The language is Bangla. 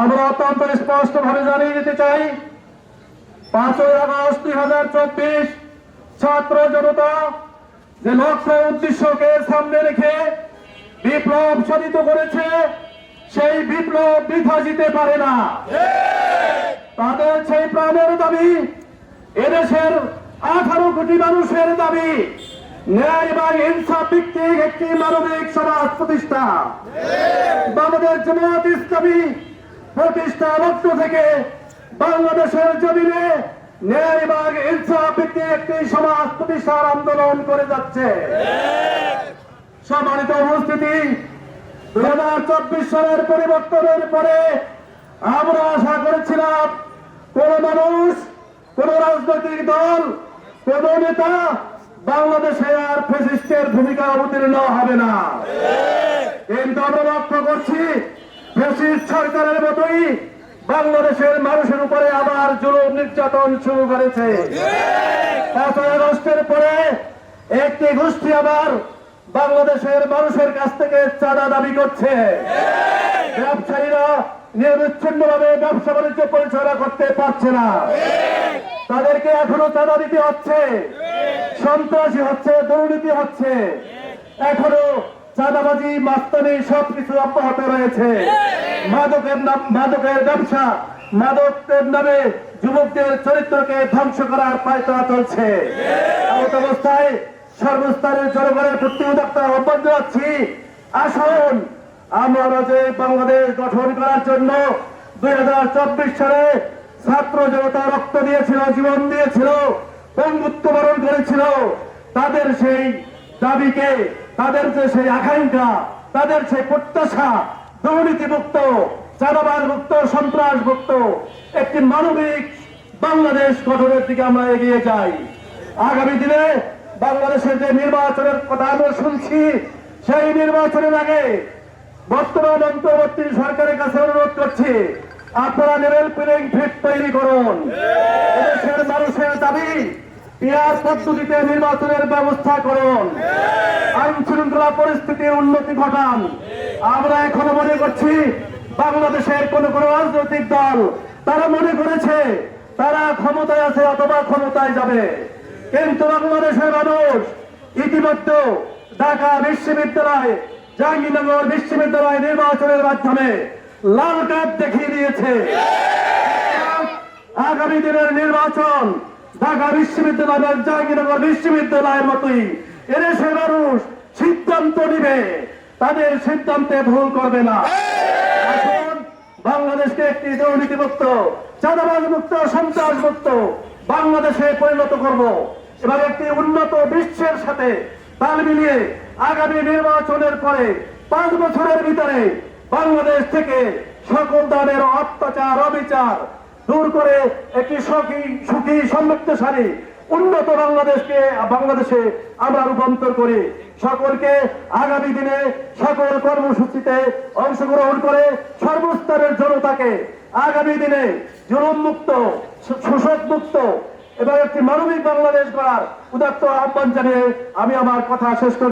আমরা অত্যন্ত স্পষ্ট ভাবে জানিয়ে দিতে চাই, পাঁচই আগস্ট দুই হাজার চব্বিশ ছাত্র জনতা যে লক্ষ্য উদ্দেশ্যকে সামনে রেখে বিপ্লব সাধিত করেছে, সেই বিপ্লব বৃথা যেতে পারে না। তাদের সেই প্রাণের দাবি, এদেশের আঠারো কোটি মানুষের দাবি, ন্যায় এবং ইনসাফ ভিত্তিক একটি মানবিক সমাজ প্রতিষ্ঠা। বাংলাদেশ জামাত ইসলামী প্রতিষ্ঠা লক্ষ্য থেকে বাংলাদেশের জমিনে ন্যায় এবং ইনসাফ একটি সমাজ প্রতিষ্ঠার আন্দোলন করে যাচ্ছে। সম্মানিত উপস্থিতি দুই হাজার চব্বিশ সালের পরিবর্তনের পরে আমরা আশা করেছিলাম কোন মানুষ, কোন রাজনৈতিক দল, কোন নেতা বাংলাদেশে আর ফেসিস্টের ভূমিকা অবতীর্ণ হবে না। কিন্তু আমরা লক্ষ্য করছি ফেসিস্ট সরকারের মতোই বাংলাদেশের মানুষের উপরে আবার জুলুম নির্যাতন শুরু করেছে। পাঁচই আগস্টের পরে একটি গোষ্ঠী আবার বাংলাদেশের মানুষের কাছ থেকে চাঁদা দাবি করছে। ব্যবসায়ীরা নিরবিচ্ছিন্ন ভাবে ব্যবসা বাণিজ্য পরিচালনা করতে পারছে না। তাদেরকে এখনও চাঁদা দিতে হচ্ছে। সন্ত্রাসী হচ্ছে, দুর্নীতি হচ্ছে। এখনও চাঁদাবাজি, মাস্তানি সবকিছু অব্যাহত রয়েছে। মাদকের নাম, মাদকের ব্যবসা, মাদকের নামে যুবকদের চরিত্রকে ধ্বংস করার পায়তারা চলছে। অবস্থায় সর্বস্তরের জনগণের প্রতি উদাত্ত আহ্বান জানাচ্ছি। আসুন, আমরা যে বাংলাদেশ গঠন করার জন্য দুই হাজার চব্বিশ সালে ছাত্র জনতা রক্ত দিয়েছিল, জীবন দিয়েছিল বন্ধুত্ব বরণ করেছিল, তাদের সেই দাবিকে তাদের যে সেই আকাঙ্ক্ষা, তাদের সেই প্রত্যাশা দুর্নীতি মুক্ত চাঁদাবাজ মুক্ত সন্ত্রাস মুক্ত একটি মানবিক বাংলাদেশ গঠনের দিকে আমরা এগিয়ে যাই। আগামী দিনে বাংলাদেশের যে নির্বাচনের কথা আমরা শুনছি, সেই নির্বাচনের আগে বর্তমান অন্তর্বর্তী সরকারের কাছে অনুরোধ করছি, আপনারা লেভেল প্লেইং ফিট তৈরি করুন। দেশের মানুষের দাবি, পিয়ার পদ্ধতিতে নির্বাচনের ব্যবস্থা করুন। শৃঙ্খলা পরিস্থিতির উন্নতি ঘটান। আমরা এখনও মনে করছি বাংলাদেশের কোন কোন রাজনৈতিক দল তারা মনে করেছে তারা ক্ষমতায় আছে অথবা ক্ষমতায় যাবে। কিন্তু বাংলাদেশের মানুষ ইতিমধ্যে ঢাকা বিশ্ববিদ্যালয়, জাহাঙ্গীরনগর বিশ্ববিদ্যালয় নির্বাচনের মাধ্যমে লাল কার্ড দেখিয়ে দিয়েছে। আগামী দিনের নির্বাচন ঢাকা বিশ্ববিদ্যালয়ের জাহাঙ্গীরনগর বিশ্ববিদ্যালয়ের মতোই। এদেশের মানুষ সিদ্ধান্ত নিবে, তাদের সিদ্ধান্তে ভুল করবে না। আসুন, বাংলাদেশকে একটি দুর্নীতিমুক্ত চাঁদাবাজ মুক্ত সন্ত্রাস মুক্ত বাংলাদেশে পরিণত করব। এবং একটি উন্নত বিশ্বের সাথে তাল মিলিয়ে আগামী নির্বাচনের পরে পাঁচ বছরের ভিতরে বাংলাদেশ থেকে সকল ধরনের অত্যাচার, অবিচার দূর করে একটি সুখী সুখী, সমৃদ্ধশালী, উন্নত বাংলাদেশকে, বাংলাদেশে আমরা রূপান্তর করি। সকলকে আগামী দিনে সকল কর্মসূচিতে অংশগ্রহণ করে সর্বস্তরের জনতাকে আগামী দিনে জুলুম মুক্ত শোষক মুক্ত এবং একটি মানবিক বাংলাদেশ গড়ার উদাত্ত আহ্বান জানিয়ে আমি আমার কথা শেষ করি।